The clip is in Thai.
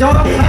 จบว